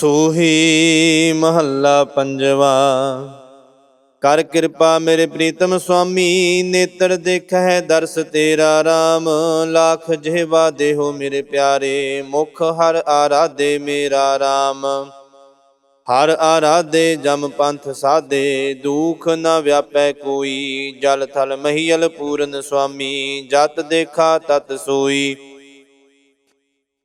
ਸੋਹੀ ਮਹੱਲਾ ਪੰਜਵਾ। ਕਰ ਕਿਰਪਾ ਮੇਰੇ ਪ੍ਰੀਤਮ ਸੁਆਮੀ, ਨੇਤਰ ਦੇਖੈ ਦਰਸ ਤੇਰਾ RAM ਲੱਖ ਜਿਹਵਾ ਦੇਹੋ ਮੇਰੇ ਪਿਆਰੇ, ਮੁਖ ਹਰ ਆਰਾਧੇ ਮੇਰਾ RAM ਹਰ ਆਰਾਧੇ ਜਮ ਪੰਥ ਸਾਧੇ, ਦੁਖ ਨਾ ਵਿਆਪੈ ਕੋਈ। ਜਲ ਥਲ ਮਹੀਲ ਪੂਰਨ ਸੁਆਮੀ, ਜਤ ਦੇਖਾ ਤਤ ਸੋਈ।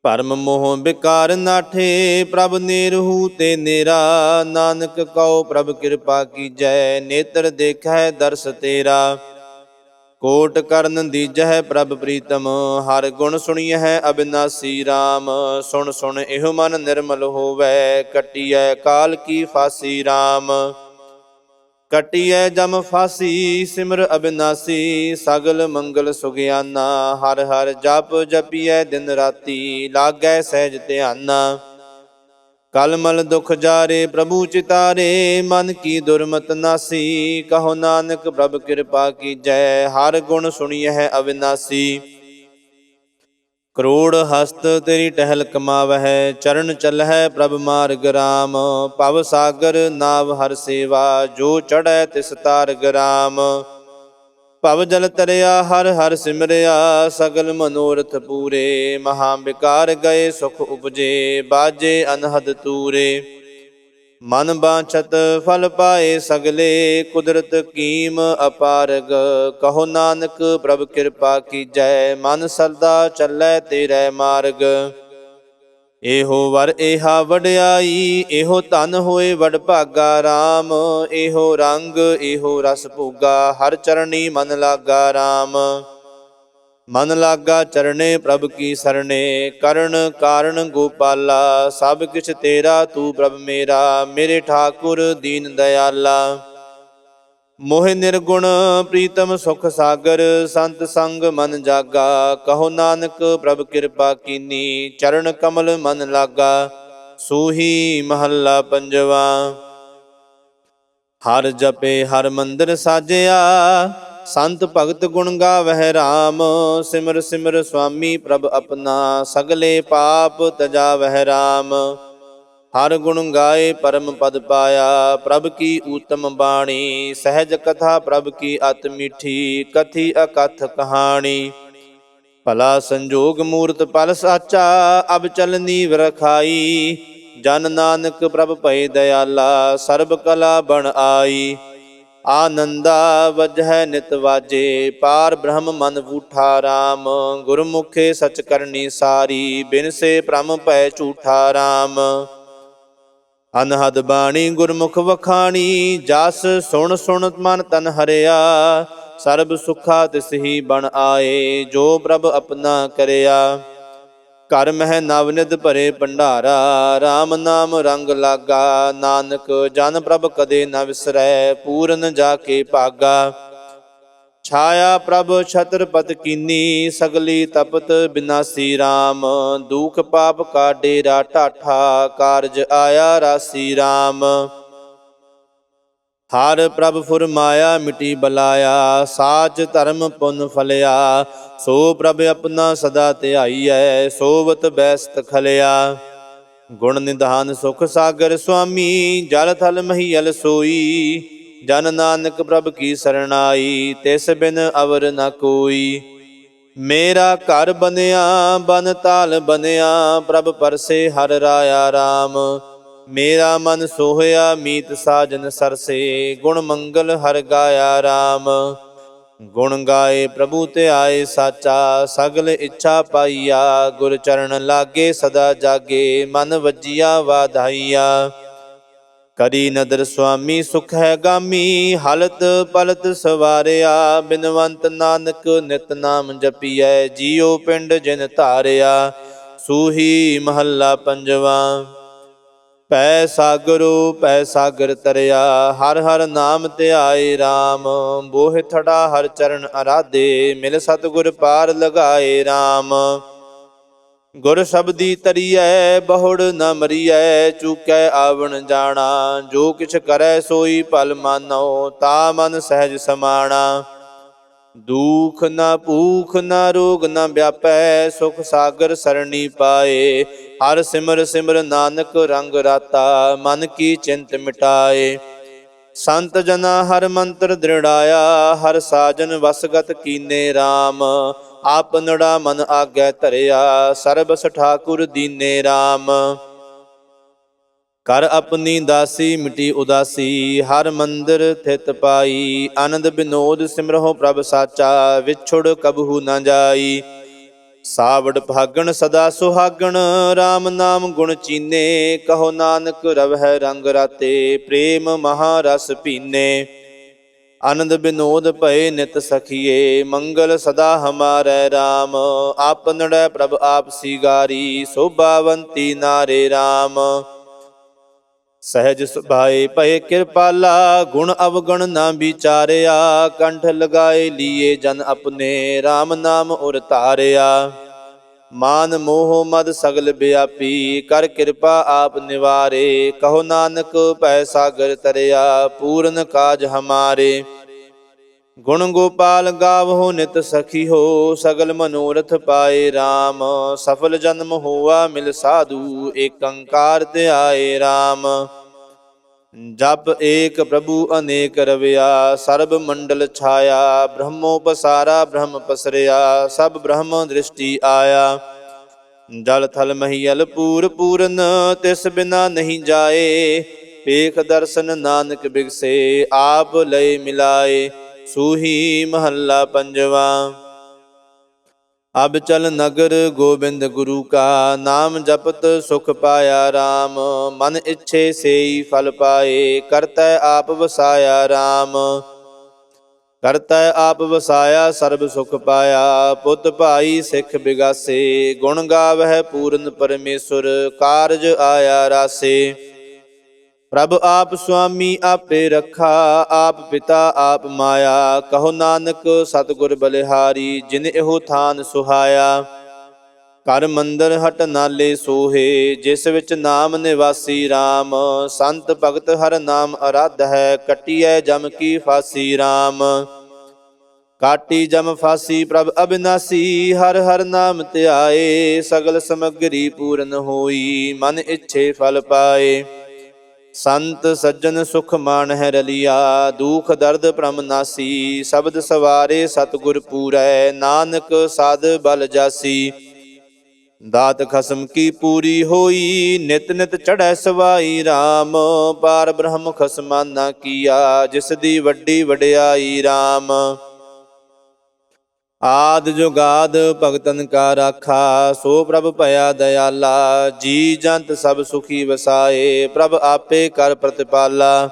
ਭਰਮ ਮੋਹ ਵਿਕਾਰ ਨਾਠੇ, ਪ੍ਰਭ ਨਿਰਹੂ ਤੇ ਨੇਰਾ। ਨਾਨਕ ਕਉ ਪ੍ਰਭ ਕਿਰਪਾ ਕੀ ਜੈ ਨੇਤਰ ਦੇਖੈ ਦਰਸ ਤੇਰਾ। ਕੋਟ ਕਰਨ ਦੀਜਹਿ ਪ੍ਰਭ ਪ੍ਰੀਤਮ, ਹਰ ਗੁਣ ਸੁਣੀਐ ਅਬਿਨਾਸੀ RAM ਸੁਣ ਸੁਣ ਇਹੋ ਮਨ ਨਿਰਮਲ ਹੋਵੈ, ਕਟਿਐ ਕਾਲ ਕੀ ਫਾਸੀ RAM ਕਟਿਐ ਜਮ ਫਾਸੀ, ਸਿਮਰ ਅਬਿਨਾਸੀ, ਸਗਲ ਮੰਗਲ ਸੁਗਿਆਨਾ, ਹਰ ਹਰ ਜਪ ਜਪੀਐ ਦਿਨ ਰਾਤੀ, ਲਾਗੈ ਸਹਿਜ ਧਿਆਨਾ। ਕਲਮਲ ਦੁਖ ਜਾਰੇ, ਪ੍ਰਭੂ ਚਿਤਾਰੇ, ਮਨ ਕੀ ਦੁਰਮਤ ਨਾਸੀ, ਕਹੋ ਨਾਨਕ ਪ੍ਰਭ ਕਿਰਪਾ ਕੀਜੈ, ਹਰ ਗੁਣ ਸੁਣੀਐ ਅਵਿਨਾਸੀ ਕਰੋੜ ਹਸਤ ਤੇਰੀ ਟਹਿਲ ਕਮਾਵਹਿ, ਚਰਨ ਚੱਲਹਿ ਪ੍ਰਭ ਮਾਰਗ ਰਾਮ। ਭਵ ਸਾਗਰ ਨਾਵ ਹਰ ਸੇਵਾ, ਜੋ ਚੜੈ ਤਿਸ ਤਾਰਗ ਰਾਮ ਭਵ ਜਲ ਤਰਿਆ, ਹਰ ਹਰ ਸਿਮਰਿਆ, ਸਗਲ ਮਨੋਰਥ ਪੂਰੇ। ਮਹਾ ਵਿਕਾਰ ਗਏ, ਸੁਖ ਉਪਜੇ, ਬਾਜੇ ਅਨਹਦ ਤੂਰੇ। ਮਨ ਬਾਛਤ ਫਲ ਪਾਏ ਸਗਲੇ, ਕੁਦਰਤ ਕੀਮ ਅਪਾਰਗ। ਕਹੋ ਨਾਨਕ, ਪ੍ਰਭ ਕਿਰਪਾ ਕੀਜੈ, ਮਨ ਸਰਦਾ ਚੱਲੈ ਤੇਰੇ ਮਾਰਗ। ਇਹੋ ਵਰ ਏਹਾ ਵਡਿਆਈ, ਇਹੋ ਧਨ ਹੋਏ ਵਡ ਭਾਗਾ RAM ਇਹੋ ਰੰਗ, ਇਹੋ ਰਸ ਭੋਗਾ, ਹਰ ਚਰਣੀ ਮਨ ਲਾਗਾ RAM ਮਨ ਲਾਗਾ ਚਰਣੇ ਪ੍ਰਭ ਕੀ ਸਰਣੇ, ਕਰਨ ਕਾਰਨ ਗੋਪਾਲਾ, ਸਭ ਕਿਛ ਤੇਰਾ ਤੂੰ ਪ੍ਰਭ ਮੇਰਾ, ਮੇਰੇ ਠਾਕੁਰ ਦੀਨ ਦਇਆਲਾ। ਮੋਹਿ ਨਿਰਗੁਣ ਪ੍ਰੀਤਮ ਸੁਖ ਸਾਗਰ, ਸੰਤ ਸੰਗ ਮਨ ਜਾਗਾ, ਕਹੋ ਨਾਨਕ ਪ੍ਰਭ ਕਿਰਪਾ ਕੀਨੀ, ਚਰਨ ਕਮਲ ਮਨ ਲਾਗਾ, ਸੂਹੀ ਮਹੱਲਾ ਪੰਜਵਾ। ਹਰ ਜਪੇ ਹਰ ਮੰਦਰ ਸਾਜਿਆ ਸੰਤ ਭਗਤ ਗੁਣ ਗਾਵਹਿ RAM ਸਿਮਰ ਸਿਮਰ ਸੁਆਮੀ ਪ੍ਰਭ ਆਪਣਾ, ਸਗਲੇ ਪਾਪ ਤਜਾਵਹਿ RAM ਹਰ ਗੁਣ ਗਾਏ ਪਰਮ ਪਦ ਪਾਇਆ, ਪ੍ਰਭ ਕੀ ਊਤਮ ਬਾਣੀ, ਸਹਿਜ ਕਥਾ ਪ੍ਰਭ ਕੀ ਅਤ ਮਿੱਠੀ, ਕਥੀ ਅਕਥ ਕਹਾਣੀ। ਭਲਾ ਸੰਜੋਗ ਮੂਰਤ ਪਲ ਸਾਚਾ, ਅਬ ਚਲਨੀ ਵਰਖਾਈ ਜਨ ਨਾਨਕ ਪ੍ਰਭ ਭਏ ਦਇਆਲਾ, ਸਰਬ ਕਲਾ ਬਣ ਆਈ। ਆਨੰਦਾ ਵਜਹਿ ਨਿਤ ਵਾਜੇ, ਪਾਰ ਬ੍ਰਹਮ ਮਨ ਬੂਠਾ RAM ਗੁਰਮੁਖੇ ਸਚ ਕਰਨੀ ਸਾਰੀ, ਬਿਨ ਸੇ ਪ੍ਰਮ ਭੈ ਝੂਠਾ RAM ਅਨਹਦ ਬਾਣੀ ਗੁਰਮੁਖ ਵਖਾਣੀ, ਜਸ ਸੁਣ ਸੁਣ ਮਨ ਤਨ ਹਰਿਆ। ਸਰਬ ਸੁਖਾ ਤਿਸ ਬਣ ਆਏ, ਜੋ ਪ੍ਰਭ ਆਪਣਾ ਕਰਿਆ। ਘਰ ਮਹਿ ਨਵਨਿਦ ਭਰੇ ਭੰਡਾਰਾ RAM ਨਾਮ ਰੰਗ ਲਾਗਾ, ਨਾਨਕ ਜਨ ਪ੍ਰਭ ਕਦੇ ਨ ਵਿਸਰੈ, ਪੂਰਨ ਜਾ ਕੇ ਭਾਗਾ। ਛਾਇਆ ਪ੍ਰਭ ਛਤਰਪਤ ਕੀਨੀ, ਸਗਲੀ ਤਪਤ ਬਿਨਾਸੀ RAM ਦੁਖ ਪਾਪ ਕਾ ਡੇਰਾ ਢਾਠਾ, ਕਾਰਜ ਆਇਆ ਰਾਸੀ RAM ਹਰ ਪ੍ਰਭ ਫੁਰਮਾਇਆ, ਮਿਟੀ ਬਲਾਇਆ, ਸਾਚ ਧਰਮ ਪੁੰਨ ਫਲਿਆ। ਸੋ ਪ੍ਰਭ ਆਪਣਾ ਸਦਾ ਧਿਆਈਐ ਸੋਵਤ ਬੈਸਤ ਖਲਿਆ। ਗੁਣ ਨਿਧਾਨ ਸੁਖ ਸਾਗਰ ਸੁਆਮੀ, ਜਲ ਥਲ ਮਹੀਲ ਸੋਈ। ਜਨ ਨਾਨਕ ਪ੍ਰਭ ਕੀ ਸਰਣਾਈ, ਤਿਸ ਬਿਨ ਅਵਰ ਨ ਕੋਈ। ਮੇਰਾ ਘਰ ਬਨਿਆ ਬਨ ਤਾਲ ਬਨਿਆ ਪ੍ਰਭ ਪਰਸੇ ਹਰ ਰਾਇਆ RAM ਮੇਰਾ ਮਨ ਸੋਹਿਆ ਮੀਤ ਸਾਜਨ ਸਰਸੇ, ਗੁਣ ਮੰਗਲ ਹਰ ਗਾਇਆ RAM ਗੁਣ ਗਾਏ ਪ੍ਰਭੂ ਤੇ ਆਏ ਸਾਚਾ, ਸਗਲ ਇੱਛਾ ਪਾਈਆ, ਗੁਰ ਚਰਨ ਲਾਗੇ ਸਦਾ ਜਾਗੇ, ਮਨ ਵੱਜੀਆ ਵਾਧਾਈਆ। ਕਰੀ ਨਦਰ ਸੁਆਮੀ, ਸੁਖ ਹੈ ਗਾਮੀ, ਹਲਤ ਪਲਤ ਸਵਾਰਿਆ, ਬਿਨਵੰਤ ਨਾਨਕ ਨਿਤ ਨਾਮ ਜਪੀਐ, ਜੀਉ ਪਿੰਡ ਜਿਨ ਧਾਰਿਆ, ਸੂਹੀ ਮਹੱਲਾ ਪੰਜਵਾ। ਪੈ ਸਾਗਰੋ, ਪੈ ਸਾਗਰ ਤਰਿਆ, ਹਰ ਹਰ ਨਾਮ ਧਿਆਏ RAM ਬੋਹਿ ਥੜਾ ਹਰ ਚਰਨ ਅਰਾਧੇ, ਮਿਲ ਸਤਗੁਰ ਪਾਰ ਲਗਾਏ RAM ਗੁਰ ਸ਼ਬਦੀ ਤਰੀਐ, ਬਹੁੜ ਨ ਮਰੀਐ, ਚੂਕੈ ਆਵਣ ਜਾਣਾ। ਜੋ ਕਿਛ ਕਰੈ ਸੋਈ ਭਲ ਮਾਨੋ, ਤਾ ਮਨ ਸਹਿਜ ਸਮਾਣਾ। ਦੁਖ ਨਾ ਭੂਖ ਨਾ ਰੋਗ ਨਾ ਵਿਆਪੈ, ਸੁਖ ਸਾਗਰ ਸਰਣੀ ਪਾਏ। ਹਰ ਸਿਮਰ ਸਿਮਰ ਨਾਨਕ ਰੰਗ ਰਾਤਾ, ਮਨ ਕੀ ਚਿੰਤ ਮਿਟਾਏ। ਸੰਤ ਜਨਾ ਹਰ ਮੰਤਰ ਦ੍ਰਿੜਾਇਆ, ਹਰ ਸਾਜਨ ਵਸਗਤ ਕੀਨੇ RAM ਆਪਨੜਾ ਮਨ ਆਗੈ ਧਰਿਆ, ਸਰਬਸ ਠਾਕੁਰ ਦੀਨੇ RAM ਕਰ ਆਪਣੀ ਦਾਸੀ, ਮਿਟੀ ਉਦਾਸੀ, ਹਰ ਮੰਦਰ ਥਿਤ ਪਾਈ। ਆਨੰਦ ਬਿਨੋਦ ਸਿਮਰਹੁ ਪ੍ਰਭ ਸਾਚਾ, ਵਿਛੁੜ ਕਬਹੂ ਨਾ ਜਾਈ। ਸਾਵੜ ਭਾਗਣ ਸਦਾ ਸੁਹਾਗਣ RAM ਨਾਮ ਗੁਣ ਚੀਨੇ। ਕਹੋ ਨਾਨਕ ਰਵਹਿ ਰੰਗ ਰਾਤੇ, ਪ੍ਰੇਮ ਮਹਾਰਸ ਪੀਨੇ। ਆਨੰਦ ਬਿਨੋਦ ਭਏ ਨਿਤ ਸਖੀਏ, ਮੰਗਲ ਸਦਾ ਹਮਾਰੇ RAM ਆਪਨੜੈ ਪ੍ਰਭ ਆਪ ਸੀਗਾਰੀ, ਸੋਭਾਵੰਤੀ ਨਾਰੇ RAM ਸਹਿਜ ਸੁਭਾਏ ਭਏ ਕਿਰਪਾਲਾ ਗੁਣ ਅਵਗਣ ਨਾ ਵਿਚਾਰਿਆ, ਕੰਠ ਲਗਾਏ ਲੀਏ ਜਨ ਆਪਣੇ RAM ਨਾਮ ਉਰ ਧਾਰਿਆ। ਮਾਨ ਮੋਹ ਮਦ ਸਗਲ ਬਿਆਪੀ ਕਰ ਕਿਰਪਾ ਆਪ ਨਿਵਾਰੇ, ਕਹੋ ਨਾਨਕ ਪੈ ਸਾਗਰ ਤਰਿਆ, ਪੂਰਨ ਕਾਜ ਹਮਾਰੇ। ਗੁਣ ਗੋਪਾਲ ਗਾਵਹੁ ਨਿਤ ਸਖੀ ਹੋ, ਸਗਲ ਮਨੋਰਥ ਪਾਏ RAM ਸਫਲ ਜਨਮ ਹੋਆ ਮਿਲ ਸਾਧੂ, ਏਕੰਕਾਰ ਧਿਆਏ RAM ਜਪ ਏਕ ਪ੍ਰਭੂ ਅਨੇਕ ਰਵਿਆ, ਸਰਬ ਮੰਡਲ ਛਾਇਆ, ਬ੍ਰਹਮੋ ਪਸਾਰਾ, ਬ੍ਰਹਮ ਪਸਰਿਆ, ਸਭ ਬ੍ਰਹਮ ਦ੍ਰਿਸ਼ਟੀ ਆਇਆ। ਜਲ ਥਲ ਮਹੀਲ ਪੂਰ ਪੂਰਨ, ਤਿਸ ਬਿਨਾ ਨਹੀਂ ਜਾਏ। ਪੇਖ ਦਰਸ਼ਨ ਨਾਨਕ ਬਿਗਸੇ, ਆਪ ਲਈ ਮਿਲਾਏ। ਸੂਹੀ ਮਹੱਲਾ ਪੰਜਵਾ। ਅਬ ਚਲ ਨਗਰ ਗੋਬਿੰਦ ਗੁਰੂ ਕਾ, ਨਾਮ ਜਪਤ ਸੁਖ ਪਾਇਆ RAM ਮਨ ਇੱਛੇ ਸੇਈ ਫਲ ਪਾਏ, ਕਰਤੈ ਆਪ ਵਸਾਇਆ RAM ਕਰਤੈ ਆਪ ਵਸਾਇਆ, ਸਰਬ ਸੁਖ ਪਾਇਆ। ਪੁੱਤ ਭਾਈ ਸਿੱਖ ਬਿਗਾਸੇ, ਗੁਣ ਗਾਵਹਿ ਪੂਰਨ ਪਰਮੇਸ਼ਰ, ਕਾਰਜ ਆਇਆ ਰਾਸੇ। ਪ੍ਰਭ ਆਪ ਸੁਆਮੀ ਆਪੇ ਰੱਖਾ, ਆਪ ਪਿਤਾ ਆਪ ਮਾਇਆ। ਕਹੋ ਨਾਨਕ, ਸਤਿਗੁਰ ਬਲਿਹਾਰੀ, ਜਿਨ ਇਹੋ ਥਾਨ ਸੁਹਾਇਆ। ਕਰ ਮੰਦਰ ਹਟ ਨਾਲੇ ਸੋਹੇ, ਜਿਸ ਵਿੱਚ ਨਾਮ ਨਿਵਾਸੀ RAM ਸੰਤ ਭਗਤ ਹਰ ਨਾਮ ਅਰਾਧ ਹੈ, ਕਟਿਐ ਜਮ ਕੀ ਫਾਸੀ RAM ਕਾਟੀ ਜਮ ਫਾਸੀ ਪ੍ਰਭ ਅਬਿਨਾਸੀ, ਹਰ ਹਰ ਨਾਮ ਧਿਆਏ, ਸਗਲ ਸਮਗਰੀ ਪੂਰਨ ਹੋਈ, ਮਨ ਇੱਛੇ ਫਲ ਪਾਏ। ਸੰਤ ਸੱਜਣ ਸੁਖ ਮਾਨ ਹੈ ਰਲਿਆ, ਦੁਖ ਦਰਦ ਭ੍ਰਮ ਨਾਸੀ, ਸ਼ਬਦ ਸਵਾਰੇ ਸਤਿਗੁਰ ਪੂਰੈ, ਨਾਨਕ ਸਾਧ ਬਲ ਜਾਸੀ। ਦਾਤ ਖਸਮ ਕੀ ਪੂਰੀ ਹੋਈ, ਨਿਤ ਨਿਤ ਚੜੈ ਸਵਾਈ RAM ਪਾਰ ਬ੍ਰਹਮ ਖਸਮਾਨਾ ਕੀਆ, ਜਿਸ ਦੀ ਵੱਡੀ ਵਡਿਆਈ RAM ਆਦ ਜੁਗਾਦ ਭਗਤਨ ਕਾ ਰਾਖਾ, ਸੋ ਪ੍ਰਭ ਭਇਆ ਦਇਆਲਾ ਜੀ ਜੰਤ ਸਭ ਸੁਖੀ ਵਸਾਏ, ਪ੍ਰਭ ਆਪੇ ਕਰ ਪ੍ਰਤਿਪਾਲਾ।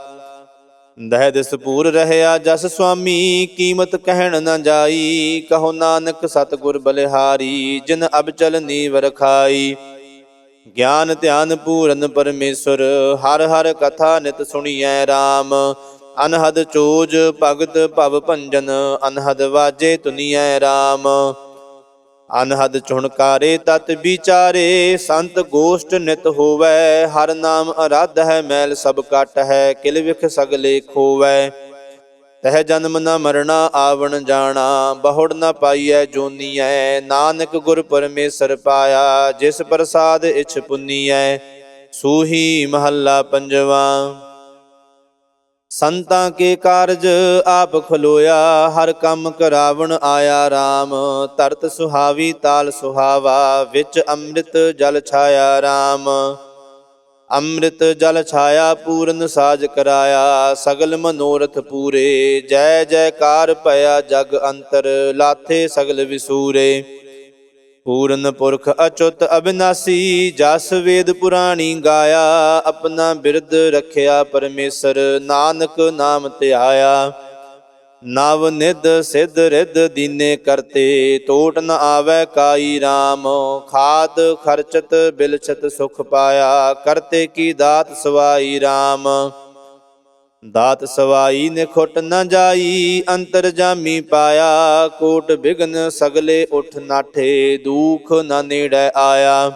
ਦਹਿ ਦਿਸ ਪੂਰ ਰਹਿਆ ਜਸ ਸੁਆਮੀ, ਕੀਮਤ ਕਹਿਣ ਨਾ ਜਾਈ, ਕਹੋ ਨਾਨਕ ਸਤਿਗੁਰ ਬਲਿਹਾਰੀ, ਜਿਨ ਅਬਚਲ ਨੀਵ ਰਖਾਈ ਗਿਆਨ ਧਿਆਨ ਪੂਰਨ ਪਰਮੇਸ਼ਰ, ਹਰ ਹਰ ਕਥਾ ਨਿਤ ਸੁਣੀਐ RAM ਅਨਹਦ ਚੋਜ ਭਗਤ ਭਵ ਭੰਜਨ, ਅਨਹਦ ਵਾਜੇ ਤੁਨੀਐ RAM ਅਨਹਦ ਚੁਣਕਾਰੇ ਤਤ ਵਿਚਾਰੇ, ਸੰਤ ਗੋਸ਼ਟ ਨਿਤ ਹੋਵੈ। ਹਰ ਨਾਮ ਅਰਾਧ ਹੈ ਮੈਲ ਸਭ ਕਟ ਹੈ, ਕਿਲ ਵਿਖ ਸਗਲੇ ਖੋਵੈ। ਤਹ ਜਨਮ ਨ ਮਰਣਾ, ਆਵਣ ਜਾਣਾ, ਬਹੁੜ ਨ ਪਾਈਐ ਜੋਨੀਐ। ਨਾਨਕ ਗੁਰ ਪਰਮੇਸ਼ਰ ਪਾਇਆ, ਜਿਸ ਪ੍ਰਸਾਦ ਇਛ ਪੁੰਨੀਐ। ਸੂਹੀ ਮਹੱਲਾ ਪੰਜਵਾ। ਸੰਤਾਂ ਕੇ ਕਾਰਜ ਆਪ ਖਲੋਇਆ, ਹਰ ਕੰਮ ਕਰਾਵਣ ਆਇਆ RAM ਤਰਤ ਸੁਹਾਵੀ ਤਾਲ ਸੁਹਾਵਾ, ਵਿੱਚ ਅੰਮ੍ਰਿਤ ਜਲ ਛਾਇਆ RAM ਅੰਮ੍ਰਿਤ ਜਲ ਛਾਇਆ, ਪੂਰਨ ਸਾਜ ਕਰਾਇਆ, ਸਗਲ ਮਨੋਰਥ ਪੂਰੇ। ਜੈ ਜੈਕਾਰ ਭਇਆ ਜਗ ਅੰਤਰ, ਲਾਥੇ ਸਗਲ ਵਿਸੂਰੇ। ਪੂਰਨ ਪੁਰਖ ਅਚੁੱਤ ਅਬਿਨਾਸੀ, ਜਸ ਵੇਦ ਪੁਰਾਣੀ ਗਾਇਆ, ਆਪਣਾ ਬਿਰਦ ਰੱਖਿਆ ਪਰਮੇਸ਼ਰ, ਨਾਨਕ ਨਾਮ ਧਿਆਇਆ। ਨਵ ਨਿਧ ਸਿਧ ਰਿਧ ਦੀਨੇ ਕਰਤੇ, ਟੋਟ ਨ ਆਵੈ ਕਾਈ RAM ਖਾਦ ਖਰਚਤ ਬਿਲਛਤ ਸੁਖ ਪਾਇਆ, ਕਰਤੇ ਕੀ ਦਾਤ ਸਵਾਈ RAM ਦਾਤ ਸਵਾਈ ਨੇ ਖੁੱਟ ਨ ਜਾਈ, ਅੰਤਰ ਜਾਮੀ ਪਾਇਆ। ਕੋਟ ਬਿਗਨ ਸਗਲੇ ਉਠ ਨਾਠੇ, ਦੂਖ ਨਾ ਨੇੜੈ ਆਇਆ।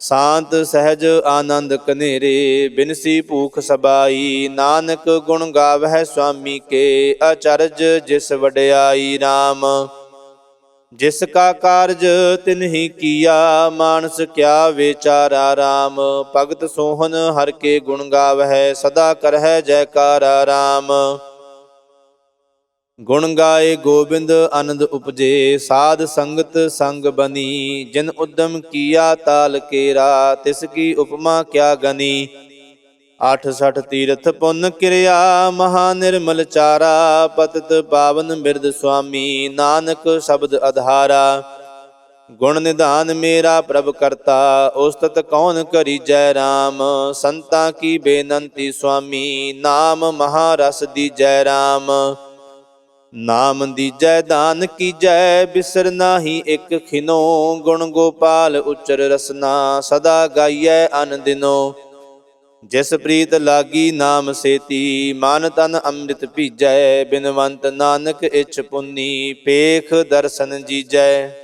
ਸ਼ਾਂਤ ਸਹਿਜ ਆਨੰਦ ਕਨੇਰੇ, ਬਿਨਸੀ ਭੂਖ ਸਬਾਈ। ਨਾਨਕ ਗੁਣ ਗਾਵਹਿ ਸੁਆਮੀ ਕੇ, ਅਚਰਜ ਜਿਸ ਵਡਿਆਈ RAM ਜਿਸ ਕਾ ਕਾਰਜ ਤਿਨਹੀ ਕੀਆ, ਮਾਨਸ ਕਿਆ ਵਿਚਾਰਾ RAM ਭਗਤ ਸੋਹਨ ਹਰ ਕੇ ਗੁਣ ਗਾਵਹਿ, ਸਦਾ ਕਰਹਿ ਜੈਕਾਰਾ RAM ਗੁਣ ਗਾਏ ਗੋਬਿੰਦ, ਆਨੰਦ ਉਪਜੇ, ਸਾਧ ਸੰਗਤ ਸੰਗ ਬਨੀ। ਜਿਨ ਉਦਮ ਕੀਆ ਤਾਲ ਕੇਰਾ, ਤਿਸ ਕੀ ਉਪਮਾ ਕਿਆ ਗਨੀ। ਆਠ ਸਠ ਤੀਰਥ ਪੁੰਨ ਕਿਰਿਆ, ਮਹਾ ਨਿਰਮਲ ਚਾਰਾ, ਪਤਿਤ ਪਾਵਨ ਬਿਰਦ ਸੁਆਮੀ, ਨਾਨਕ ਸ਼ਬਦ ਅਧਾਰਾ। ਗੁਣ ਨਿਧਾਨ ਮੇਰਾ ਪ੍ਰਭ ਕਰਤਾ, ਉਸਤਤ ਕੌਣ ਕਰੀ ਜੈ ਰਾਮ? ਸੰਤਾ ਕੀ ਬੇਨੰਤੀ ਸੁਆਮੀ, ਨਾਮ ਮਹਾਰਸ ਦੀ ਜੈ ਰਾਮ? ਨਾਮ ਦੀਜੈ, ਦਾਨ ਕੀਜੈ, ਬਿਸਰ ਨਾਹੀ ਇੱਕ ਖਿਨੋ। ਗੁਣ ਗੋਪਾਲ ਉਚਰ ਰਸਨਾ, ਸਦਾ ਗਾਈਐ ਅਨ ਦਿਨੋ। ਜਿਸ ਪ੍ਰੀਤ ਲਾਗੀ ਨਾਮ ਸੇਤੀ, ਮਨ ਤਨ ਅੰਮ੍ਰਿਤ ਭੀਜੈ, ਬਿਨਵੰਤ ਨਾਨਕ ਇਛ ਪੁੰਨੀ ਪੇਖ ਦਰਸ਼ਨ ਜੀਜੈ।